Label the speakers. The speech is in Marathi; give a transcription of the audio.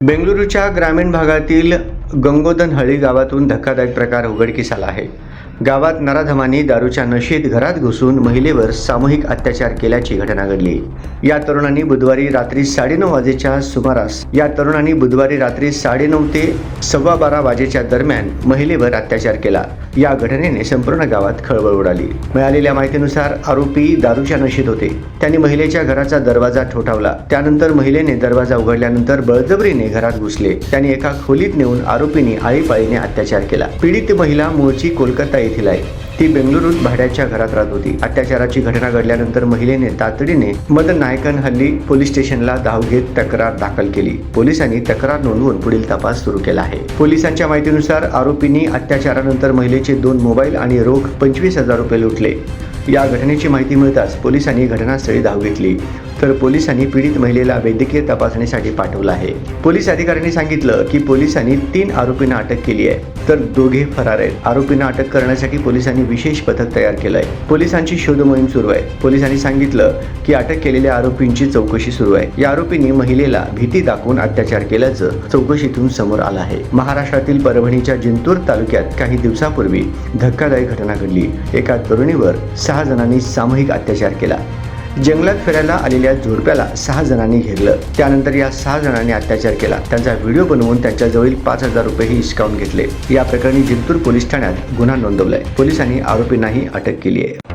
Speaker 1: बेंगळुरूच्या ग्रामीण भागातील गंगोदनहळ्ळी गावातून धक्कादायक प्रकार उघडकीस आला आहे. गावात नराधमांनी दारूच्या नशेत घरात घुसून महिलेवर सामूहिक अत्याचार केल्याची घटना घडली. या तरुणांनी बुधवारी रात्री साडेनऊ वाजेच्या सुमारास या तरुणांनी बुधवारी रात्री साडेनऊ ते सव्वा बारा वाजेच्या दरम्यान महिलेवर अत्याचार केला. या घटनेने संपूर्ण गावात खळबळ उडाली. मिळालेल्या माहितीनुसार आरोपी दारूच्या नशेत होते. त्यांनी महिलेच्या घराचा दरवाजा ठोठावला. त्यानंतर महिलेने दरवाजा उघडल्यानंतर बळजबरीने घरात घुसले. त्यांनी एका खोलीत नेऊन आरोपींनी आळीपाळीने अत्याचार केला. पीडित महिला मूळची कोलकाता येथील आहे. ती बेंगलुरूत भाड्याच्या घरात राहत होती. अत्याचाराची घटना घडल्यानंतर महिलेने तातडीने मदन नायकन हल्ली पोलीस स्टेशनला धाव घेत तक्रार दाखल केली. पोलिसांनी तक्रार नोंदवून पुढील तपास सुरू केला आहे. पोलिसांच्या माहितीनुसार आरोपींनी अत्याचारानंतर महिलेचे दोन मोबाईल आणि रोख पंचवीस हजार रुपये लुटले. या घटनेची माहिती मिळताच पोलिसांनी घटनास्थळी धाव घेतली. तर पोलिसांनी पीडित महिलेला वैद्यकीय तपासणीसाठी पाठवलं आहे. पोलीस अधिकाऱ्यांनी सांगितलं की पोलिसांनी तीन आरोपींना अटक केली आहे तर दोघे फरार आहेत. आरोपींना अटक करण्यासाठी पोलिसांनी विशेष पथक तयार केलं आहे पोलिसांची शोध मोहीम सुरू आहे. पोलिसांनी सांगितलं की अटक केलेल्या आरोपींची चौकशी सुरू आहे. या आरोपींनी महिलेला भीती दाखवून अत्याचार केल्याचं चौकशीतून समोर आलं आहे. महाराष्ट्रातील परभणीच्या जिंतूर तालुक्यात काही दिवसापूर्वी धक्कादायक घटना घडली. एका तरुणीवर सहा जणांनी सामूहिक अत्याचार केला. जंगलात फिरायला आलेल्या जोडप्याला सहा जणांनी घेरलं. त्यानंतर या सहा जणांनी अत्याचार केला. त्यांचा व्हिडिओ बनवून त्यांच्याजवळील पाच हजार रुपयेही हिसकावून घेतले. या प्रकरणी जिंतूर पोलीस ठाण्यात गुन्हा नोंदवलाय. पोलिसांनी आरोपींनाही अटक केली आहे.